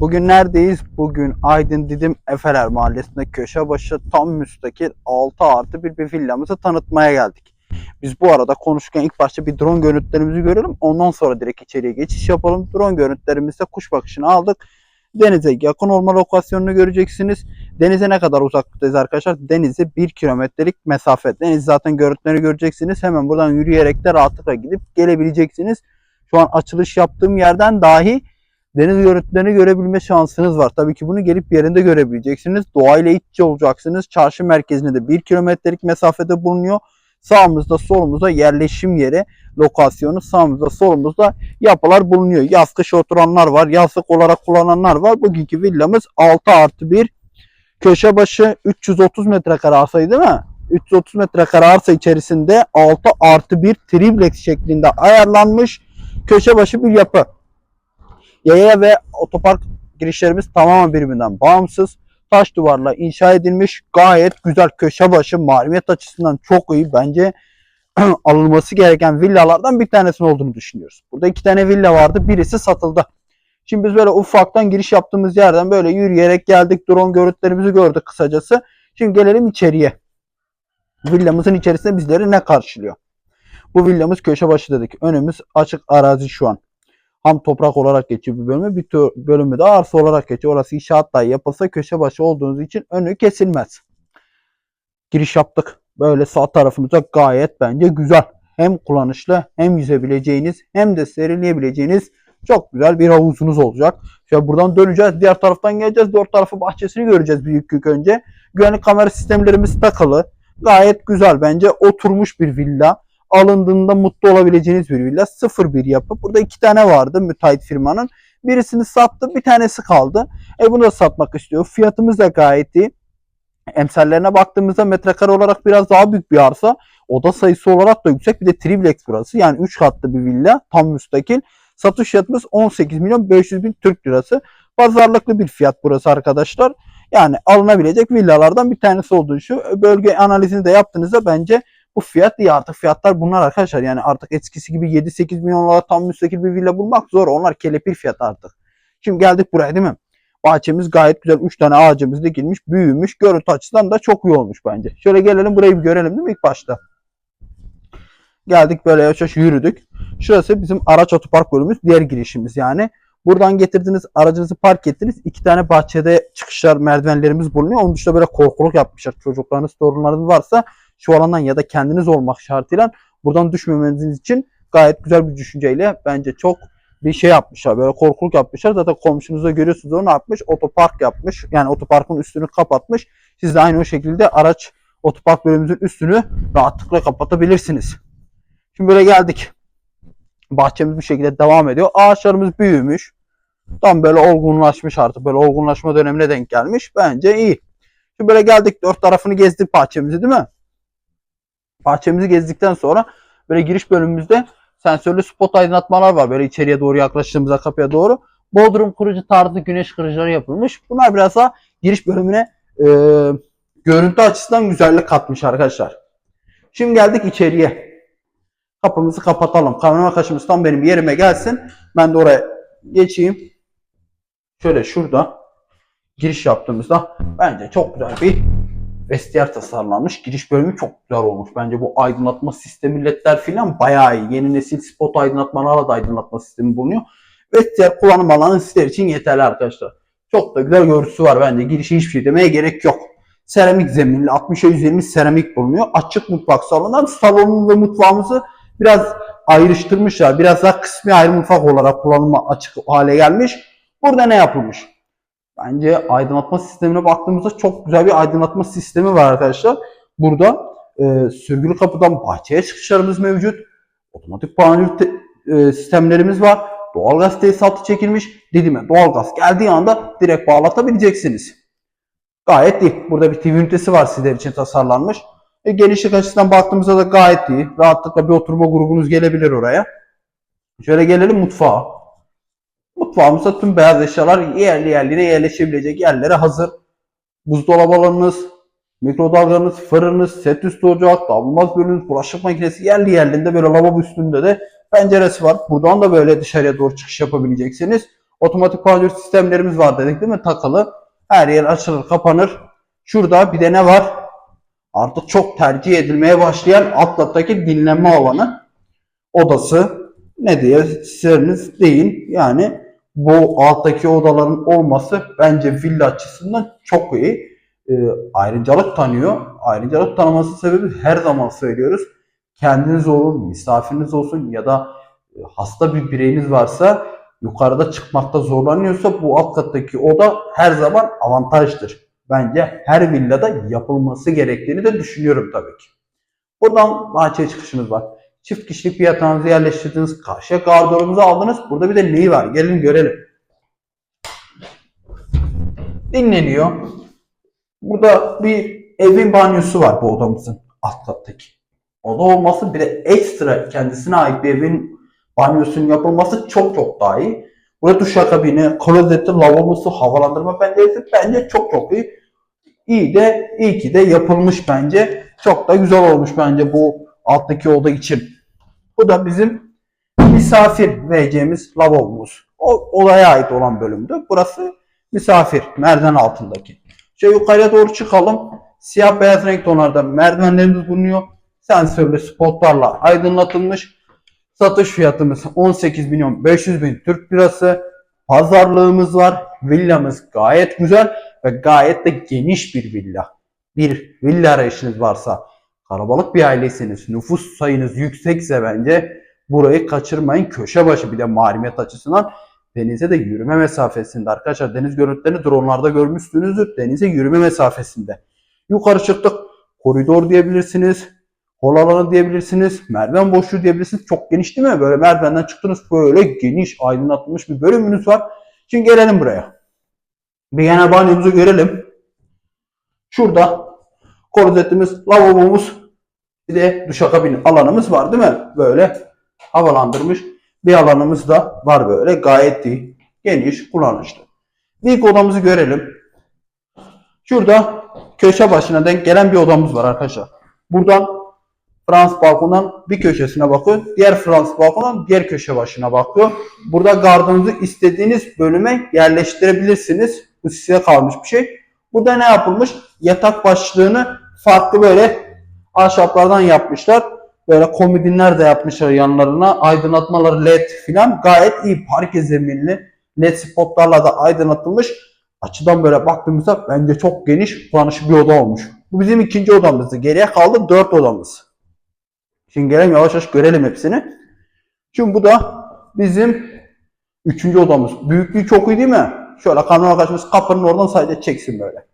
Bugün neredeyiz? Bugün Aydın Didim Efeler Mahallesi'nde köşe başı tam müstakil 6 artı bir bir villamızı tanıtmaya geldik. Biz bu arada konuşurken ilk başta bir drone görüntülerimizi görelim. Ondan sonra direkt içeriye geçiş yapalım. Drone görüntülerimizde kuş bakışını aldık. Denize yakın olma lokasyonunu göreceksiniz. Denize ne kadar uzaklıktayız arkadaşlar? Denize 1 kilometrelik mesafe. Deniz zaten görüntüleri göreceksiniz. Hemen buradan yürüyerek de rahatlıkla gidip gelebileceksiniz. Şu an açılış yaptığım yerden dahi deniz görüntülerini görebilme şansınız var. Tabii ki bunu gelip yerinde görebileceksiniz. Doğayla iç içe olacaksınız. Çarşı merkezinde de 1 kilometrelik mesafede bulunuyor. Sağımızda solumuzda yerleşim yeri lokasyonu sağımızda solumuzda yapılar bulunuyor. Yaz kış oturanlar var. Yazlık olarak kullananlar var. Bugünkü villamız 6 artı 1 köşe başı 330 metrekare arsayı değil mi? 330 metrekare arsa içerisinde 6 artı 1 triplex şeklinde ayarlanmış köşe başı bir yapı. Yaya ve otopark girişlerimiz tamamen birbirinden bağımsız. Taş duvarla inşa edilmiş gayet güzel köşe başı marifet açısından çok iyi. Bence alınması gereken villalardan bir tanesinin olduğunu düşünüyoruz. Burada iki tane villa vardı. Birisi satıldı. Şimdi biz böyle ufaktan giriş yaptığımız yerden böyle yürüyerek geldik. Drone görüntülerimizi gördük kısacası. Şimdi gelelim içeriye. Villamızın içerisinde bizleri ne karşılıyor? Bu villamız köşe başı dedik. Önümüz açık arazi şu an. Ham toprak olarak geçiyor bir bölümü. Bir bölümü de arsa olarak geçiyor. Orası inşaat dahi yapılsa köşe başı olduğunuz için önü kesilmez. Giriş yaptık. Böyle sağ tarafımızda gayet bence güzel. Hem kullanışlı hem yüzebileceğiniz hem de serinleyebileceğiniz çok güzel bir havuzunuz olacak. Şöyle buradan döneceğiz. Diğer taraftan geleceğiz. Dört tarafı bahçesini göreceğiz büyük yük önce. Güvenlik kamera sistemlerimiz takılı. Gayet güzel bence. Oturmuş bir villa. Alındığında mutlu olabileceğiniz bir villa. Sıfır bir yapı. Burada iki tane vardı müteahhit firmanın. Birisini sattı. Bir tanesi kaldı. E bunu da satmak istiyor. Fiyatımız da gayet iyi. Emsallerine baktığımızda metrekare olarak biraz daha büyük bir arsa. Oda sayısı olarak da yüksek. Bir de triplex burası. Yani 3 katlı bir villa. Tam müstakil. Satış fiyatımız 18 milyon 500 bin Türk lirası. Pazarlıklı bir fiyat burası arkadaşlar. Yani alınabilecek villalardan bir tanesi olduğu şu. Bölge analizini de yaptığınızda bence bu fiyat iyi artık fiyatlar bunlar arkadaşlar. Yani artık eskisi gibi 7-8 milyonlara tam müstakil bir villa bulmak zor. Onlar kelepir fiyat artık. Şimdi geldik buraya değil mi? Bahçemiz gayet güzel. 3 tane ağacımız dikilmiş, büyümüş. Görüntü açısından da çok iyi olmuş bence. Şöyle gelelim burayı bir görelim değil mi ilk başta? Geldik böyle yavaş yavaş yürüdük. Şurası bizim araç otopark bölümümüz. Diğer girişimiz yani. Buradan getirdiniz aracınızı park ettiniz. İki tane bahçede çıkışlar merdivenlerimiz bulunuyor. Onun dışında böyle korkuluk yapmışlar. Çocuklarınız, torunlarınız varsa şu alandan ya da kendiniz olmak şartıyla buradan düşmemeniz için gayet güzel bir düşünceyle bence çok bir şey yapmışlar. Böyle korkuluk yapmışlar. Zaten komşunuzda görüyorsunuz onu yapmış? Otopark yapmış. Yani otoparkın üstünü kapatmış. Siz de aynı o şekilde araç otopark bölümümüzün üstünü rahatlıkla kapatabilirsiniz. Şimdi böyle geldik. Bahçemiz bu şekilde devam ediyor. Ağaçlarımız büyümüş. Tam böyle olgunlaşmış artık. Böyle olgunlaşma dönemine denk gelmiş. Bence iyi. Şimdi böyle geldik. Dört tarafını gezdik bahçemizi değil mi? Bahçemizi gezdikten sonra böyle giriş bölümümüzde sensörlü spot aydınlatmalar var. Böyle içeriye doğru yaklaştığımızda kapıya doğru. Bodrum kurucu tarzı güneş kırıcıları yapılmış. Bunlar biraz daha giriş bölümüne e, görüntü açısından güzellik katmış arkadaşlar. Şimdi geldik içeriye. Kapımızı kapatalım. Kamera arkadaşımız tam benim yerime gelsin. Ben de oraya geçeyim. Şöyle şurada giriş yaptığımızda bence çok güzel bir vestiyer tasarlanmış. Giriş bölümü çok güzel olmuş. Bence bu aydınlatma sistemi ledler filan bayağı iyi. Yeni nesil spot aydınlatmalarla da aydınlatma sistemi bulunuyor. Vestiyer kullanım alanı sizler için yeterli arkadaşlar. Çok da güzel görüntüsü var bence. Girişe hiçbir şey demeye gerek yok. Seramik zeminli 60'a 120 seramik bulunuyor. Açık mutfak salonundan salonun ve mutfağımızı biraz ayrıştırmışlar. Biraz daha kısmi ayrı mutfak olarak kullanıma açık hale gelmiş. Burada ne yapılmış? Bence aydınlatma sistemine baktığımızda çok güzel bir aydınlatma sistemi var arkadaşlar. Burada e, sürgülü kapıdan bahçeye çıkışlarımız mevcut. Otomatik panel e, sistemlerimiz var. Doğalgaz tesisatı çekilmiş. Dediğime doğalgaz geldiği anda direkt bağlatabileceksiniz. Gayet iyi. Burada bir TV ünitesi var sizler için tasarlanmış. E, genişlik açısından baktığımızda da gayet iyi. Rahatlıkla bir oturma grubunuz gelebilir oraya. Şöyle gelelim mutfağa. Mutfağımızda tüm beyaz eşyalar yerli yerline yerleşebilecek yerlere hazır. Buzdolabı alanınız, mikrodalganız, fırınınız, set üstü ocak, davulmaz bölümünüz, bulaşık makinesi yerli yerlerinde böyle lavabo üstünde de penceresi var. Buradan da böyle dışarıya doğru çıkış yapabileceksiniz. Otomatik panjur sistemlerimiz var dedik değil mi? Takılı. Her yer açılır kapanır. Şurada bir de ne var? Artık çok tercih edilmeye başlayan alt kattaki dinlenme alanı odası. Ne diye sizleriniz deyin. Yani bu alttaki odaların olması bence villa açısından çok iyi. Ee, ayrıcalık tanıyor. Ayrıcalık tanıması sebebi her zaman söylüyoruz. Kendiniz olun, misafiriniz olsun ya da e, hasta bir bireyiniz varsa yukarıda çıkmakta zorlanıyorsa bu alt kattaki oda her zaman avantajdır. Bence her villada yapılması gerektiğini de düşünüyorum tabii ki. Buradan bahçeye çıkışımız var. Çift kişilik bir yatağınızı yerleştirdiniz. Karşıya gardırobunuzu aldınız. Burada bir de neyi var? Gelin görelim. Dinleniyor. Burada bir evin banyosu var bu odamızın alt kattaki. Oda olması bir de ekstra kendisine ait bir evin banyosunun yapılması çok çok daha iyi. Burada duşakabini, klozeti, lavabosu, havalandırma penceresi bence çok çok iyi. İyi de iyi ki de yapılmış bence. Çok da güzel olmuş bence bu alttaki oda için. Bu da bizim misafir vereceğimiz lavabomuz. O odaya ait olan bölümdü. Burası misafir merdiven altındaki. Şöyle yukarıya doğru çıkalım. Siyah beyaz renk tonlarda merdivenlerimiz bulunuyor. Sensörlü spotlarla aydınlatılmış. Satış fiyatımız 18 milyon 500 bin Türk lirası. Pazarlığımız var. Villamız gayet güzel ve gayet de geniş bir villa. Bir villa arayışınız varsa, kalabalık bir ailesiniz, nüfus sayınız yüksekse bence burayı kaçırmayın. Köşe başı bir de mahremiyet açısından denize de yürüme mesafesinde. Arkadaşlar deniz görüntülerini dronlarda görmüşsünüzdür. Denize yürüme mesafesinde. Yukarı çıktık. Koridor diyebilirsiniz. Hol alanı diyebilirsiniz. Merdiven boşluğu diyebilirsiniz. Çok geniş değil mi? Böyle merdivenden çıktınız böyle geniş aydınlatılmış bir bölümünüz var. Şimdi gelelim buraya. Bir genel banyomuzu görelim. Şurada klozetimiz, lavabomuz, bir de duşakabin alanımız var değil mi? Böyle havalandırmış bir alanımız da var böyle. Gayet iyi. Geniş, kullanışlı. İlk odamızı görelim. Şurada köşe başına denk gelen bir odamız var arkadaşlar. Buradan Fransız balkondan bir köşesine bakıyor. Diğer Fransız balkondan diğer köşe başına bakıyor. Burada gardınızı istediğiniz bölüme yerleştirebilirsiniz. Bu size kalmış bir şey. Burada ne yapılmış? Yatak başlığını farklı böyle ahşaplardan yapmışlar. Böyle komodinler de yapmışlar yanlarına. Aydınlatmaları led filan gayet iyi. Parke zeminli led spotlarla da aydınlatılmış. Açıdan böyle baktığımızda bence çok geniş, kullanışlı bir oda olmuş. Bu bizim ikinci odamızdı. Geriye kaldı dört odamız. Şimdi gelelim yavaş yavaş görelim hepsini. Şimdi bu da bizim üçüncü odamız. Büyüklüğü çok iyi değil mi? Şöyle kamera arkadaşımız kapının oradan sadece çeksin böyle.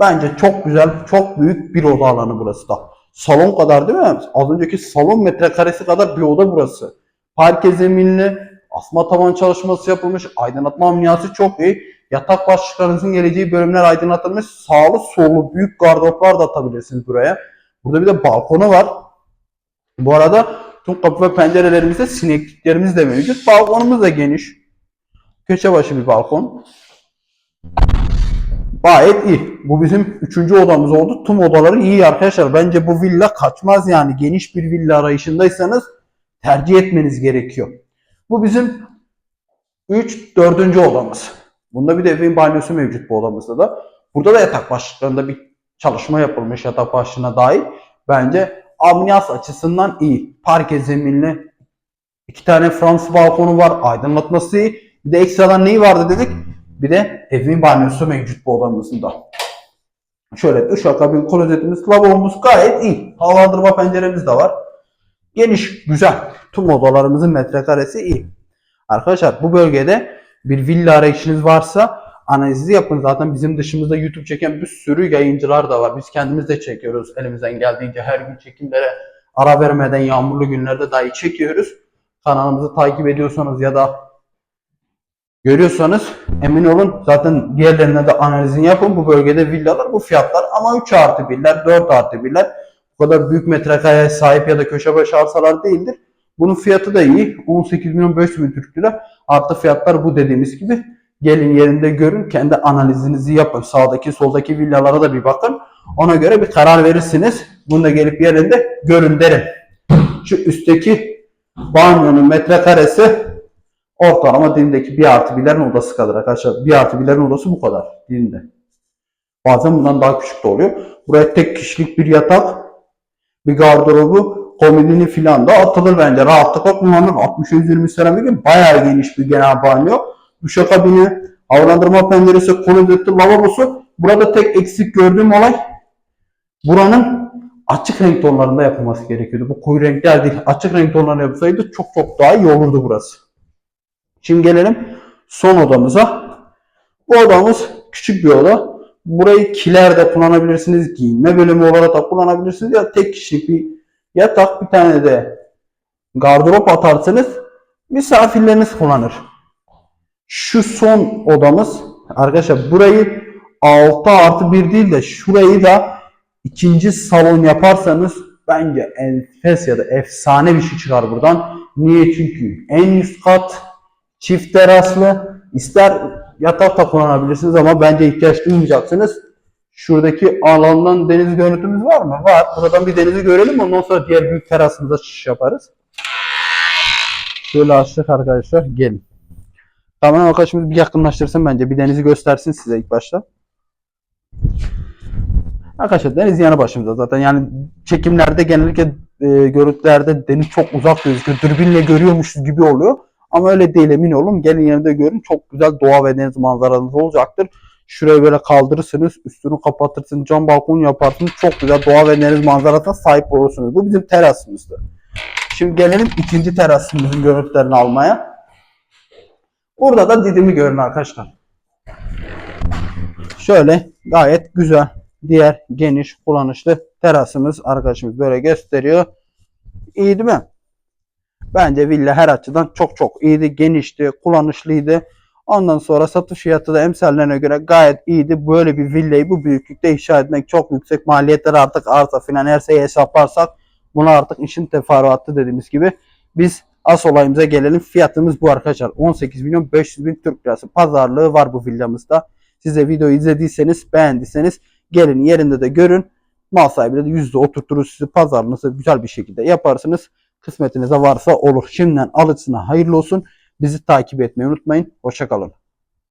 Bence çok güzel, çok büyük bir oda alanı burası da. Salon kadar değil mi? Az önceki salon metrekaresi kadar bir oda burası. Parke zeminli, asma tavan çalışması yapılmış, aydınlatma amniyası çok iyi. Yatak başlıklarınızın geleceği bölümler aydınlatılmış. Sağlı sollu büyük gardıroplar da atabilirsiniz buraya. Burada bir de balkonu var. Bu arada tüm kapı ve pencerelerimizde sinekliklerimiz de mevcut. Balkonumuz da geniş. Köşe başı bir balkon. Gayet iyi. Bu bizim üçüncü odamız oldu. Tüm odaları iyi arkadaşlar. Bence bu villa kaçmaz yani. Geniş bir villa arayışındaysanız tercih etmeniz gerekiyor. Bu bizim 3, 4. odamız. Bunda bir de evin banyosu mevcut bu odamızda da. Burada da yatak başlıklarında bir çalışma yapılmış yatak başlığına dair. Bence amniyas açısından iyi. Parke zeminli. iki tane Fransız balkonu var. Aydınlatması iyi. Bir de ekstradan neyi vardı dedik? Bir de evin banyosu mevcut bu odamızda. Şöyle duşakabin, klozetimiz, lavabomuz gayet iyi. Havalandırma penceremiz de var. Geniş, güzel. Tüm odalarımızın metrekaresi iyi. Arkadaşlar bu bölgede bir villa arayışınız varsa analizi yapın. Zaten bizim dışımızda YouTube çeken bir sürü yayıncılar da var. Biz kendimiz de çekiyoruz elimizden geldiğince. Her gün çekimlere ara vermeden yağmurlu günlerde dahi çekiyoruz. Kanalımızı takip ediyorsanız ya da görüyorsanız emin olun zaten diğerlerine de analizini yapın. Bu bölgede villalar bu fiyatlar ama 3 artı 1'ler 4 artı 1'ler bu kadar büyük metrekareye sahip ya da köşe başı arsalar değildir. Bunun fiyatı da iyi. 18 milyon 500 bin Türk lira. Artı fiyatlar bu dediğimiz gibi. Gelin yerinde görün. Kendi analizinizi yapın. Sağdaki soldaki villalara da bir bakın. Ona göre bir karar verirsiniz. Bunu da gelip yerinde görün derim. Şu üstteki banyonun metrekaresi Ortalama Dilim'deki bir artı birlerin odası kadar arkadaşlar. Bir artı birlerin odası bu kadar Dilim'de. Bazen bundan daha küçük de oluyor. Buraya tek kişilik bir yatak, bir gardırobu, komodini filan da atılır bence. Rahatlıkla kullanılır. 60 120 seramik bayağı geniş bir genel banyo. Duşakabini, havalandırma penceresi, klozeti, lavabosu. Burada tek eksik gördüğüm olay buranın açık renk tonlarında yapılması gerekiyordu. Bu koyu renkler değil. Açık renk tonlarında yapılsaydı çok çok daha iyi olurdu burası. Şimdi gelelim son odamıza. Bu odamız küçük bir oda. Burayı kiler de kullanabilirsiniz. Giyinme bölümü olarak da kullanabilirsiniz. Ya tek kişilik bir yatak bir tane de gardırop atarsanız misafirleriniz kullanır. Şu son odamız arkadaşlar burayı 6 artı 1 değil de şurayı da ikinci salon yaparsanız bence enfes ya da efsane bir şey çıkar buradan. Niye? Çünkü en üst kat çift teraslı ister yatak da kullanabilirsiniz ama bence ihtiyaç duymayacaksınız. Şuradaki alandan deniz görüntümüz var mı? Var. Buradan bir denizi görelim ondan sonra diğer büyük terasımıza çıkış yaparız. Şöyle açtık arkadaşlar. Gelin. Tamam arkadaşımız bir yakınlaştırsın bence. Bir denizi göstersin size ilk başta. Arkadaşlar deniz yanı başımızda zaten. Yani çekimlerde genellikle e, görüntülerde deniz çok uzak gözüküyor. Dürbünle görüyormuşuz gibi oluyor. Ama öyle değil emin olun. Gelin yanında görün. Çok güzel doğa ve deniz manzaranız olacaktır. Şurayı böyle kaldırırsınız. Üstünü kapatırsınız. Cam balkon yaparsınız. Çok güzel doğa ve deniz manzarasına sahip olursunuz. Bu bizim terasımızdı. Şimdi gelelim ikinci terasımızın görüntülerini almaya. Burada da didimi görün arkadaşlar. Şöyle gayet güzel. Diğer geniş kullanışlı terasımız arkadaşımız böyle gösteriyor. İyi değil mi? Bence villa her açıdan çok çok iyiydi, genişti, kullanışlıydı. Ondan sonra satış fiyatı da emsallerine göre gayet iyiydi. Böyle bir villayı bu büyüklükte inşa etmek çok yüksek. Maliyetler artık arsa filan her şeyi hesaplarsak bunu artık işin teferruatı dediğimiz gibi. Biz as olayımıza gelelim. Fiyatımız bu arkadaşlar. 18 milyon 500 bin Türk lirası pazarlığı var bu villamızda. Size videoyu izlediyseniz beğendiyseniz gelin yerinde de görün. Mal sahibiyle de yüzde oturturuz sizi pazarınızı güzel bir şekilde yaparsınız. Kısmetinize varsa olur. Şimdiden alıcısına hayırlı olsun. Bizi takip etmeyi unutmayın. Hoşçakalın.